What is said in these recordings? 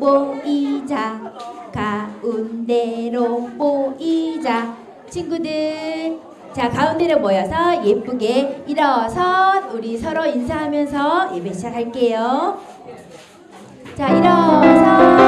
모이자. 가운데로 모이자. 친구들 자 가운데로 모여서 예쁘게 일어선 우리 서로 인사하면서 예배 시작할게요. 자 일어선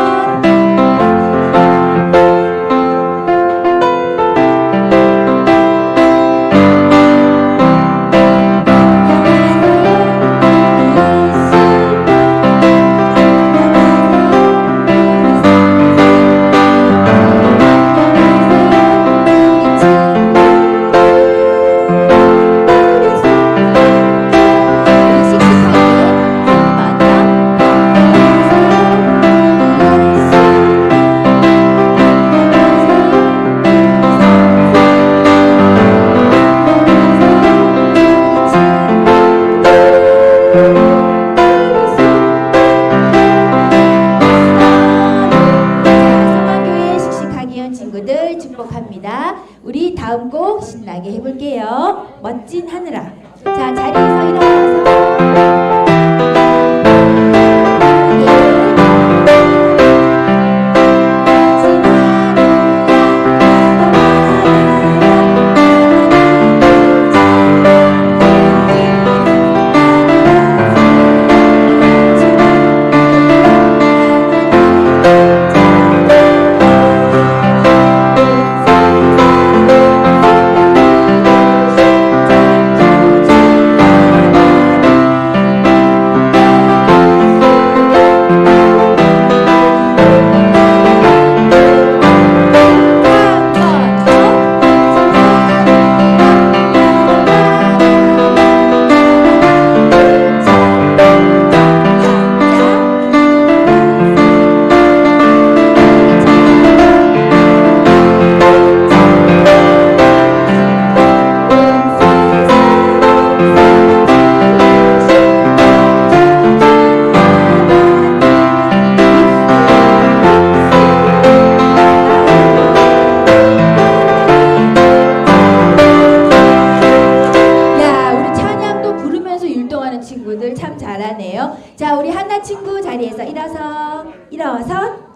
일어서.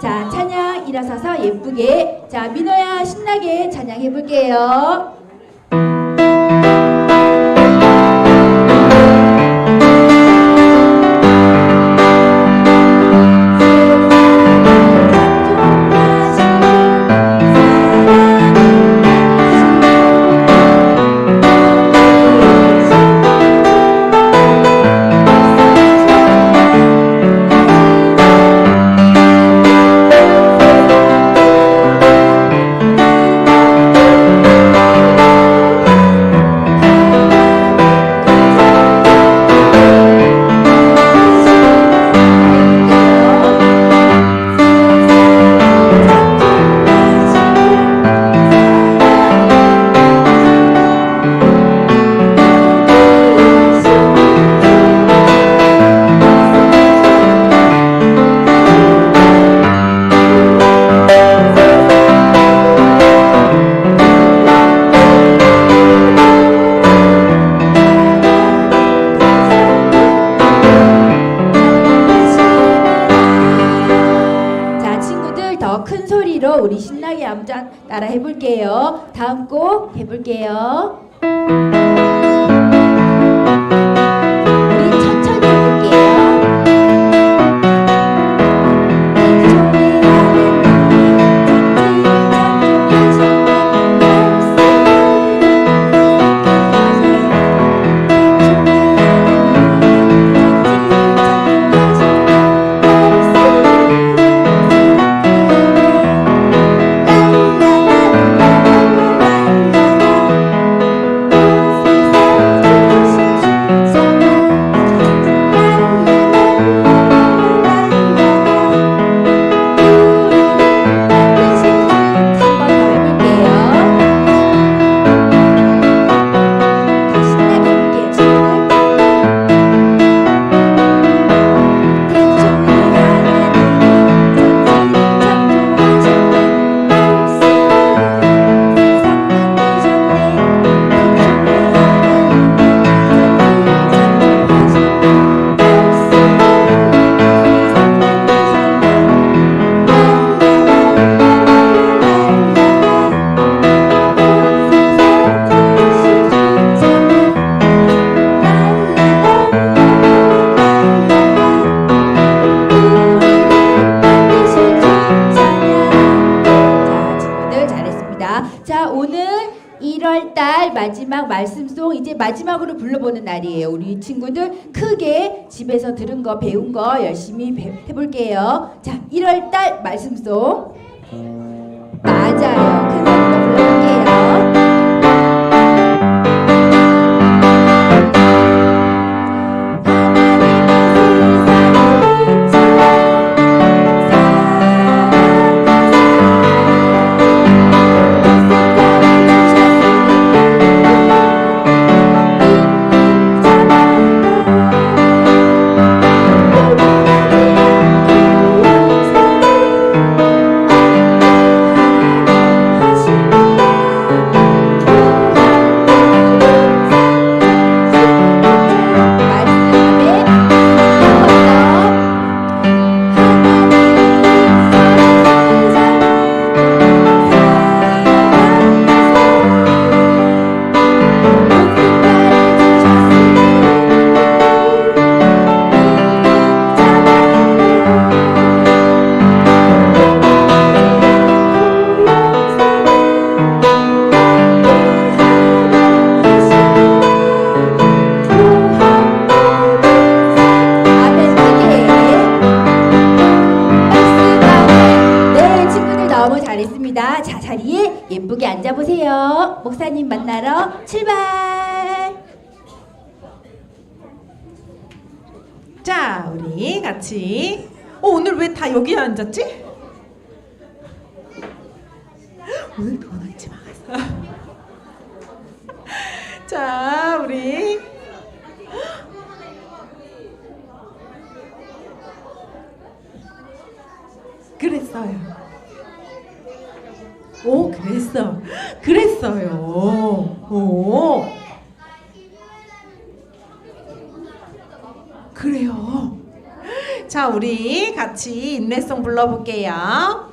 자, 찬양 일어서서 예쁘게. 자, 민호야 신나게 찬양해 볼게요. 크게 집에서 들은 거 배운 거 열심히 배- 해볼게요. 자, 1월달 말씀송 맞아요. 큰 소리로 불러볼게요. 앉아보세요 목사님 만나러 출발 자, 우리 같이. 어, 오늘 왜 다 여기 앉았지? 오늘 더 앉지 마. 자, 우리. 그랬어요. 오, 그랬어. 그랬어요. 오. 그래요. 자, 우리 같이 인내송 불러볼게요.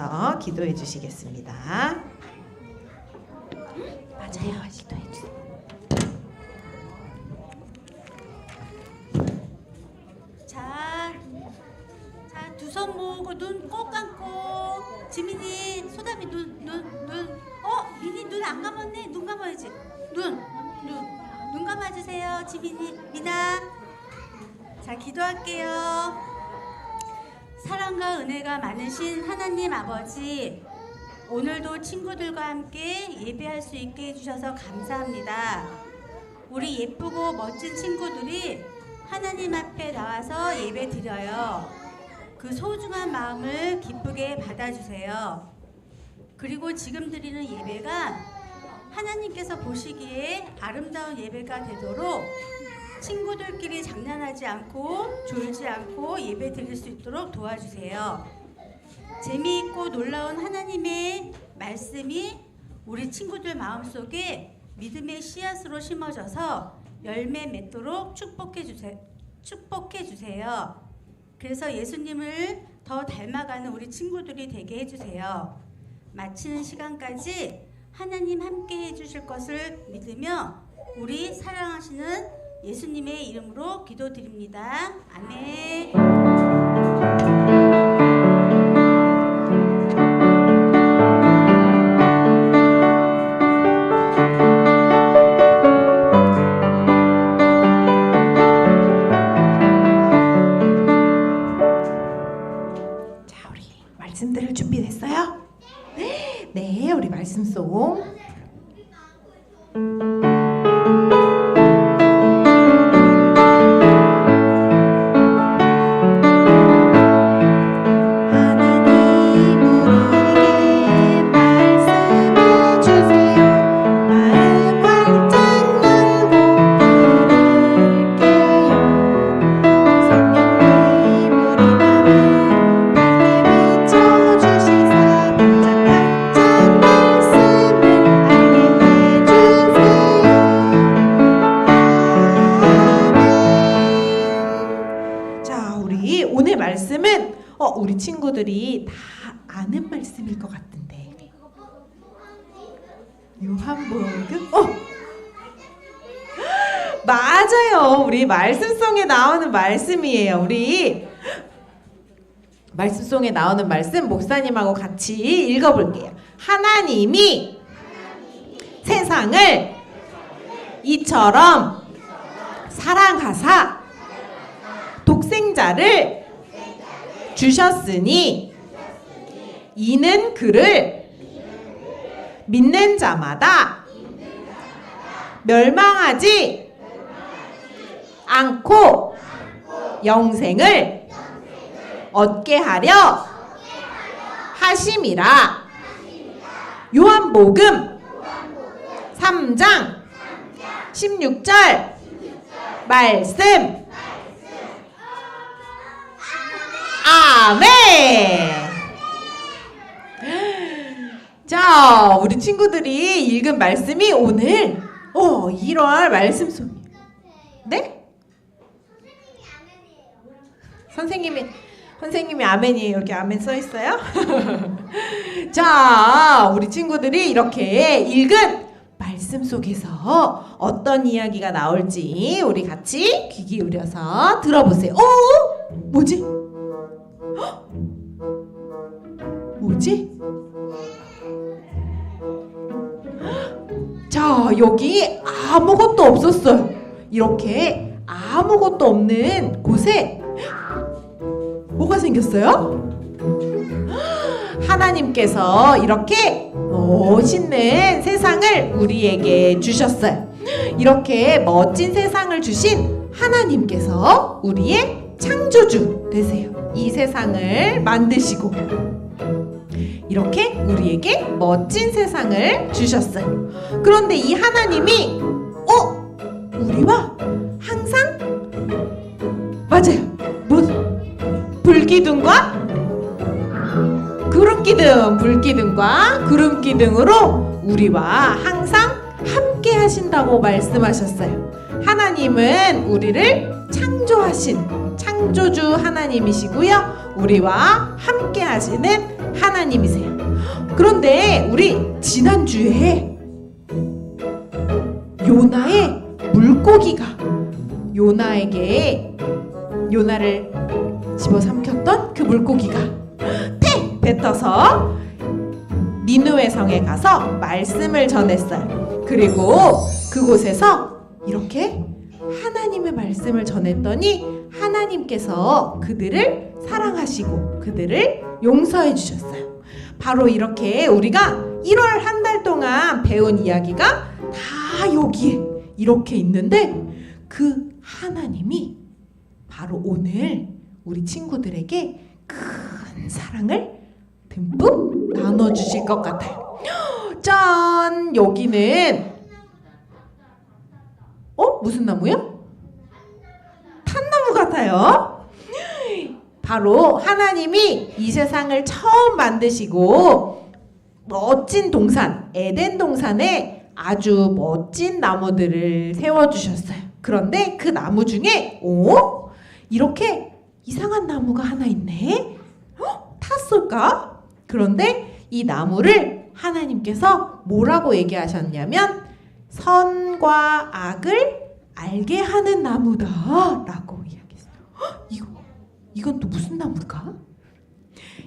선생님께서 기도해 주시겠습니다. 친구들과 함께 예배할 수 있게 해주셔서 감사합니다. 우리 예쁘고 멋진 친구들이 하나님 앞에 나와서 예배 드려요. 그 소중한 마음을 기쁘게 받아주세요. 그리고 지금 드리는 예배가 하나님께서 보시기에 아름다운 예배가 되도록 친구들끼리 장난하지 않고 졸지 않고 예배 드릴 수 있도록 도와주세요. 재미있고 놀라운 하나님의 말씀이 우리 친구들 마음속에 믿음의 씨앗으로 심어져서 열매 맺도록 축복해 주세요. 축복해 주세요. 그래서 예수님을 더 닮아가는 우리 친구들이 되게 해 주세요. 마치는 시간까지 하나님 함께 해 주실 것을 믿으며 우리 사랑하시는 예수님의 이름으로 기도드립니다. 아멘. 어, 우리 친구들이 다 아는 말씀일 것 같은데. 요한복음? 어! 맞아요. 우리 말씀송에 나오는 말씀이에요. 우리 말씀송에 나오는 말씀 목사님하고 같이 읽어볼게요. 하나님이 세상을 이처럼 사랑하사 독생자를 주셨으니 이는 그를 믿는 자마다 멸망하지 않고 영생을 얻게 하려 하심이라. 요한복음 3장 16절 말씀 아멘 자 우리 친구들이 읽은 말씀이 오늘 어 1월 말씀 송 네? 선생님이 선생님이 아멘이에요. 여기 아멘 써 있어요. 자, 우리 친구들이 이렇게 읽은 말씀 속에서 어떤 이야기가 나올지 우리 같이 귀 기울여서 들어보세요. 어? 뭐지? 헉! 뭐지? 자, 여기 아무것도 없었어요. 이렇게 아무것도 없는 곳에 뭐가 생겼어요? 하나님께서 이렇게 멋있는 세상을 우리에게 주셨어요. 이렇게 멋진 세상을 주신 하나님께서 우리의 창조주 되세요. 이 세상을 만드시고 이렇게 우리에게 멋진 세상을 주셨어요. 그런데 이 하나님이 어? 우리와 항상 맞아요. 뭐 불기둥과 구름기둥, 불기둥과 구름기둥으로 우리와 항상 함께 하신다고 말씀하셨어요. 하나님은 우리를 창조하신 창조주 하나님이시고요. 우리와 함께 하시는 하나님이세요. 그런데 우리 지난주에 요나의 물고기가 요나에게 요나를 집어삼켰던 그 물고기가 태 뱉어서 니누의 성에 가서 말씀을 전했어요. 그리고 그곳에서 이렇게 하나님의 말씀을 전했더니 하나님께서 그들을 사랑하시고 그들을 용서해 주셨어요. 바로 이렇게 우리가 1월 한 달 동안 배운 이야기가 다 여기에 이렇게 있는데 그 하나님이 바로 오늘 우리 친구들에게 큰 사랑을 듬뿍 나눠주실 것 같아요. 짠! 여기는 어? 무슨 나무요? 같아요. 바로 하나님이 이 세상을 처음 만드시고 멋진 동산, 에덴 동산에 아주 멋진 나무들을 세워주셨어요. 그런데 그 나무 중에, 오? 이렇게 이상한 나무가 하나 있네? 어? 탔을까? 그런데 이 나무를 하나님께서 뭐라고 얘기하셨냐면, 선과 악을 알게 하는 나무다. 라고 헉, 이거, 이건 또 무슨 나무일까?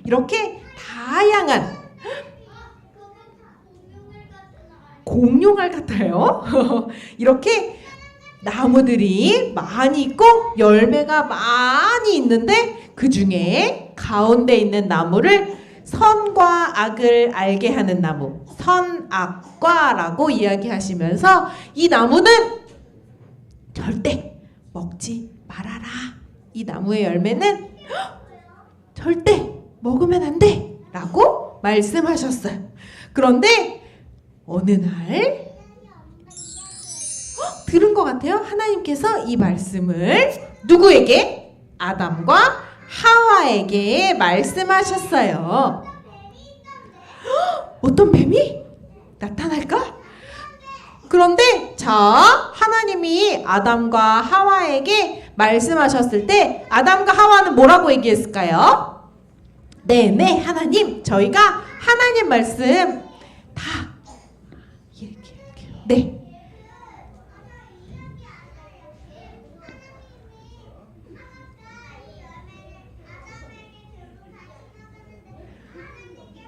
이렇게 다양한 공룡알 같아요. 이렇게 나무들이 많이 있고 열매가 많이 있는데 그 중에 가운데 있는 나무를 선과 악을 알게 하는 나무, 선악과라고 이야기하시면서 이 나무는 절대 먹지. 이 나무의 열매는 절대 먹으면 안 돼. 라고 말씀하셨어요. 그런데 어느 날 헉, 들은 것 같아요. 하나님께서 이 말씀을 누구에게? 아담과 하와에게 말씀하셨어요. 헉, 어떤 뱀이 나타날까? 그런데 자 하나님이 아담과 하와에게 말씀하셨을 때 아담과 하와는 뭐라고 얘기했을까요? 네, 네, 하나님. 저희가 하나님 말씀 다 이렇게 이렇게. 네.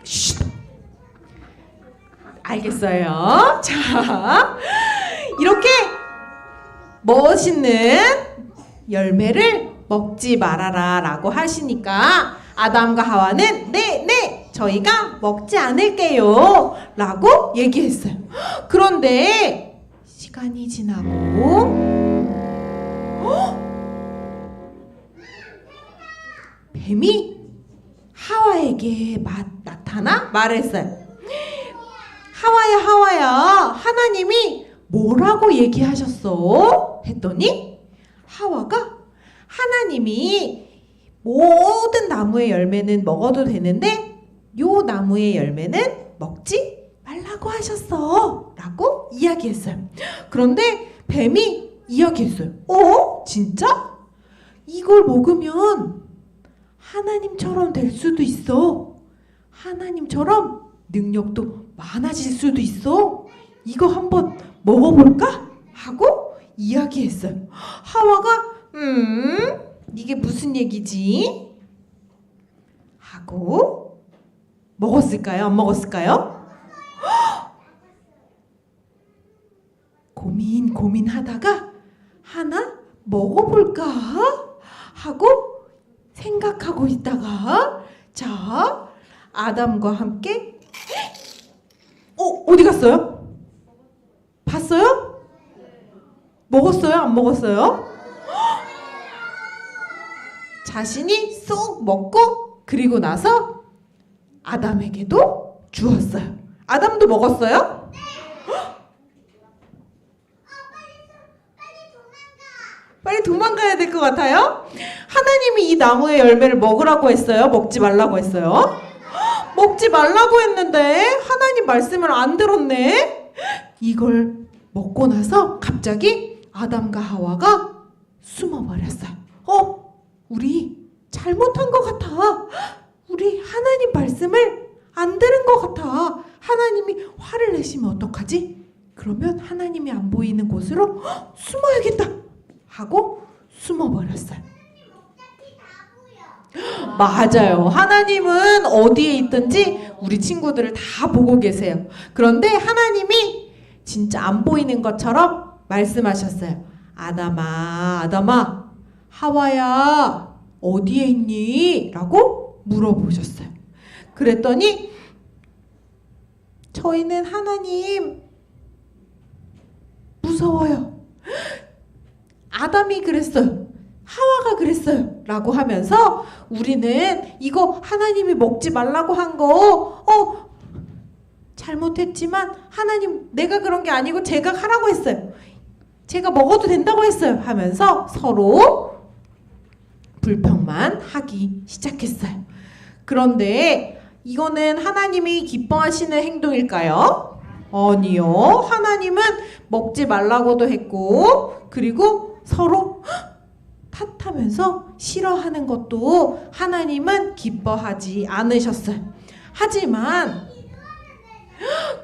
쉿. 알겠어요. 자, 이렇게 멋있는 열매를 먹지 말아라 라고 하시니까 아담과 하와는 네, 네, 저희가 먹지 않을게요 라고 얘기했어요. 그런데 시간이 지나고 헉! 뱀이 하와에게 마- 나타나 말했어요. 하와야 하와야 하나님이 뭐라고 얘기하셨어? 했더니 하와가 하나님이 모든 나무의 열매는 먹어도 되는데 요 나무의 열매는 먹지 말라고 하셨어 라고 이야기했어요 그런데 뱀이 이야기했어요 어? 진짜? 이걸 먹으면 하나님처럼 될 수도 있어 하나님처럼 능력도 많아질 수도 있어. 이거 한번 먹어볼까? 하고 이야기했어요. 하와가 음 이게 무슨 얘기지? 하고 먹었을까요? 안 먹었을까요? 고민 고민하다가 하나 먹어볼까 하고 생각하고 있다가 자 아담과 함께 어 어디 갔어요? 봤어요? 먹었어요? 안 먹었어요? 자신이 쏙 먹고 그리고 나서 아담에게도 주었어요. 아담도 먹었어요? 빨리 도망가야 될 것 같아요. 하나님이 이 나무의 열매를 먹으라고 했어요. 먹지 말라고 했어요. 먹지 말라고 했는데 하나님 말씀을 안 들었네. 이걸 먹고 나서 갑자기 아담과 하와가 숨어버렸어요. 어, 우리 잘못한 것 같아. 우리 하나님 말씀을 안 들은 것 같아. 하나님이 화를 내시면 어떡하지? 그러면 하나님이 안 보이는 곳으로 헉, 숨어야겠다. 하고 숨어버렸어요. 맞아요. 하나님은 어디에 있든지 우리 친구들을 다 보고 계세요. 그런데 하나님이 진짜 안 보이는 것처럼 말씀하셨어요. 아담아, 아담아, 하와야, 어디에 있니? 라고 물어보셨어요. 그랬더니 저희는 하나님 무서워요. 아담이 그랬어요. 하와가 그랬어요. 라고 하면서 우리는 이거 하나님이 먹지 말라고 한 거, 어, 잘못했지만 하나님 내가 그런 게 아니고 제가 하라고 했어요. 제가 먹어도 된다고 했어요. 하면서 서로 불평만 하기 시작했어요. 그런데 이거는 하나님이 기뻐하시는 행동일까요? 아니요. 하나님은 먹지 말라고도 했고, 그리고 서로 탓하면서 싫어하는 것도 하나님은 기뻐하지 않으셨어요. 하지만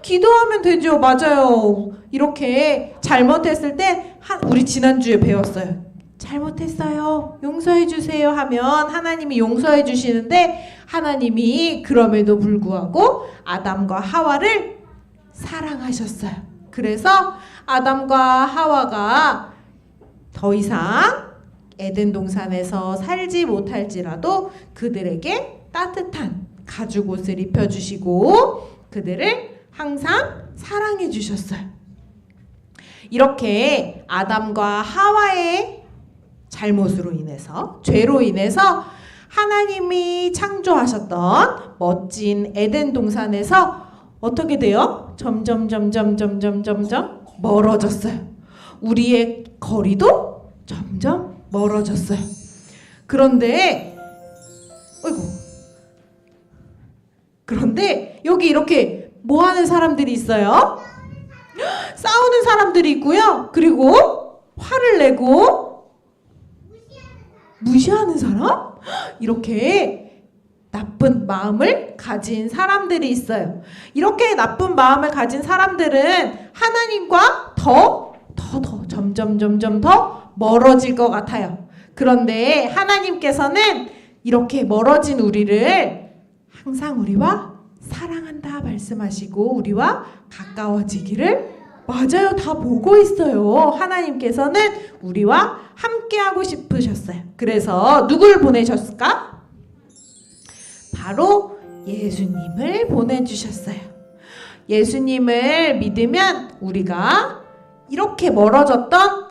기도하면 되죠. 맞아요. 이렇게 잘못했을 때 한- 우리 지난주에 배웠어요. 잘못했어요. 용서해 주세요 하면 하나님이 용서해 주시는데 하나님이 그럼에도 불구하고 아담과 하와를 사랑하셨어요. 그래서 아담과 하와가 더 이상 에덴 동산에서 살지 못할지라도 그들에게 따뜻한 가죽 옷을 입혀 주시고 그들을 항상 사랑해 주셨어요. 이렇게 아담과 하와의 잘못으로 인해서 죄로 인해서 하나님이 창조하셨던 멋진 에덴 동산에서 어떻게 돼요? 점점 점점 점점 점점 멀어졌어요. 우리의 거리도 점점 멀어졌어요. 그런데 어이구 그런데 여기 이렇게 뭐 하는 사람들이 있어요? 싸우는 사람들이 있고요. 그리고 화를 내고 무시하는 사람? 이렇게 나쁜 마음을 가진 사람들이 있어요. 이렇게 나쁜 마음을 가진 사람들은 하나님과 더, 더, 더, 점점, 점점 더 멀어질 것 같아요. 그런데 하나님께서는 이렇게 멀어진 우리를 항상 우리와 사랑한다 말씀하시고 우리와 가까워지기를 맞아요. 다 보고 있어요. 하나님께서는 우리와 함께하고 싶으셨어요. 그래서 누굴 보내셨을까? 바로 예수님을 보내주셨어요. 예수님을 믿으면 우리가 이렇게 멀어졌던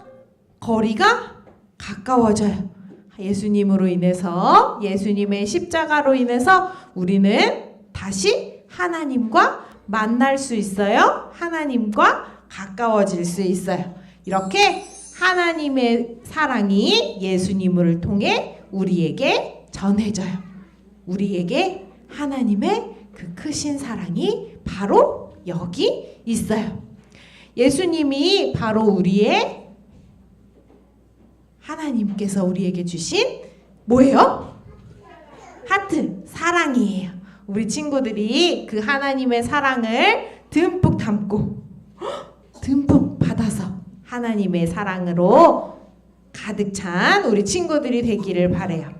거리가 가까워져요. 예수님으로 인해서, 예수님의 십자가로 인해서 우리는 다시 하나님과 만날 수 있어요. 하나님과 가까워질 수 있어요. 이렇게 하나님의 사랑이 예수님을 통해 우리에게 전해져요. 우리에게 하나님의 그 크신 사랑이 바로 여기 있어요. 예수님이 바로 우리의 하나님께서 우리에게 주신 뭐예요? 하트, 사랑이에요. 우리 친구들이 그 하나님의 사랑을 듬뿍 담고 듬뿍 받아서 하나님의 사랑으로 가득 찬 우리 친구들이 되기를 바래요.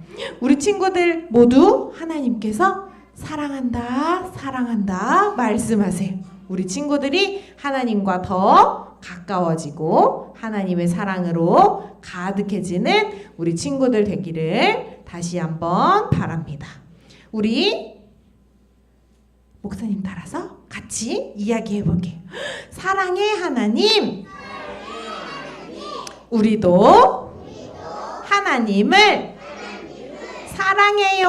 우리 친구들 모두 하나님께서 사랑한다, 사랑한다 말씀하세요. 우리 친구들이 하나님과 더 가까워지고 하나님의 사랑으로 가득해지는 우리 친구들 되기를 다시 한번 바랍니다. 우리 목사님 따라서 같이 이야기해 볼게요. 사랑의 하나님, 우리도 하나님을 사랑해요.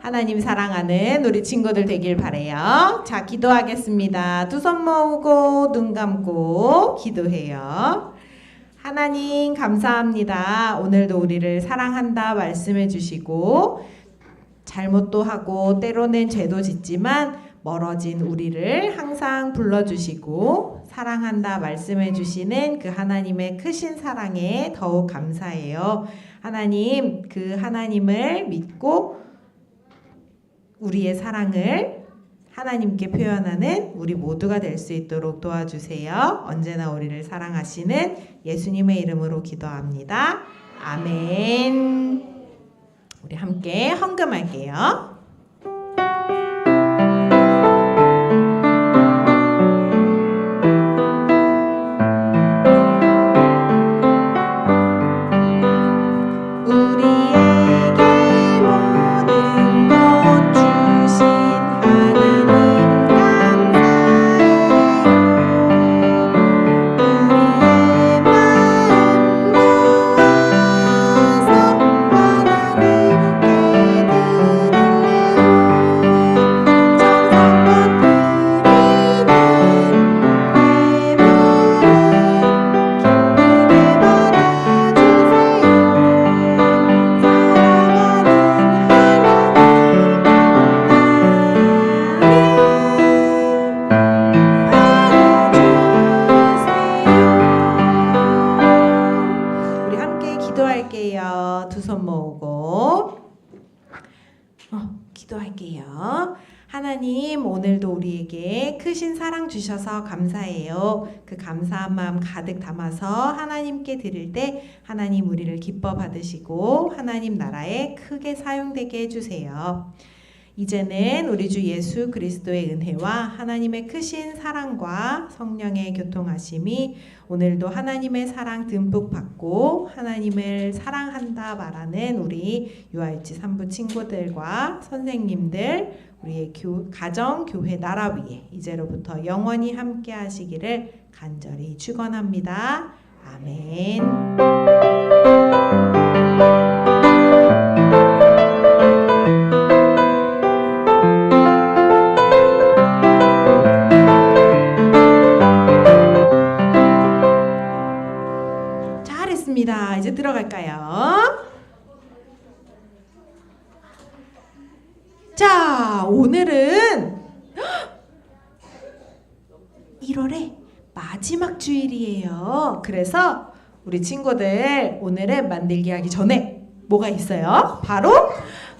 하나님 사랑하는 우리 친구들 되길 바래요. 자, 기도하겠습니다. 두 손 모으고 눈 감고 기도해요. 하나님 감사합니다. 오늘도 우리를 사랑한다 말씀해 주시고 잘못도 하고 때로는 죄도 짓지만 멀어진 우리를 항상 불러주시고 사랑한다 말씀해 주시는 그 하나님의 크신 사랑에 더욱 감사해요. 하나님 그 하나님을 믿고 우리의 사랑을 하나님께 표현하는 우리 모두가 될 수 있도록 도와주세요. 언제나 우리를 사랑하시는 예수님의 이름으로 기도합니다. 아멘. 우리 함께 헌금할게요. 가득 담아서 하나님께 드릴 때 하나님 우리를 기뻐 받으시고 하나님 나라에 크게 사용되게 해주세요. 이제는 우리 주 예수 그리스도의 은혜와 하나님의 크신 사랑과 성령의 교통하심이 오늘도 하나님의 사랑 듬뿍 받고 하나님을 사랑한다 말하는 우리 유아일치 산부 친구들과 선생님들 우리의 교, 가정 교회 나라 위에 이제로부터 영원히 함께 하시기를 간절히 축원합니다. 아멘. 1월의 마지막 주일이에요. 그래서 우리 친구들 오늘은 만들기 하기 전에 뭐가 있어요? 바로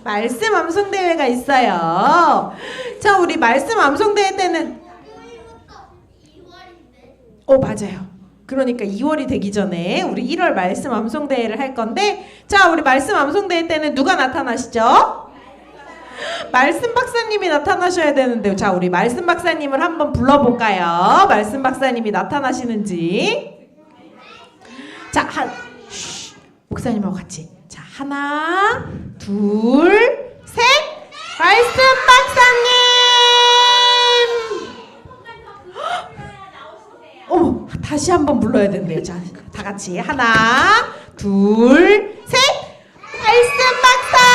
말씀 암송 대회가 있어요. 자, 우리 말씀 암송 대회 때는 어, 맞아요. 그러니까 2월이 되기 전에 우리 1월 말씀 암송 대회를 할 건데 자, 우리 말씀 암송 대회 때는 누가 나타나시죠? 말씀 박사님이 나타나셔야 되는데 자, 우리 말씀 박사님을 한번 불러 볼까요? 말씀 박사님이 나타나시는지. 자, 한, 목사님하고 같이. 자, 하나, 둘, 셋. 말씀 박사님! 어 다시 한번 불러야 된대요. 자, 다 같이. 하나, 둘, 셋. 말씀 박사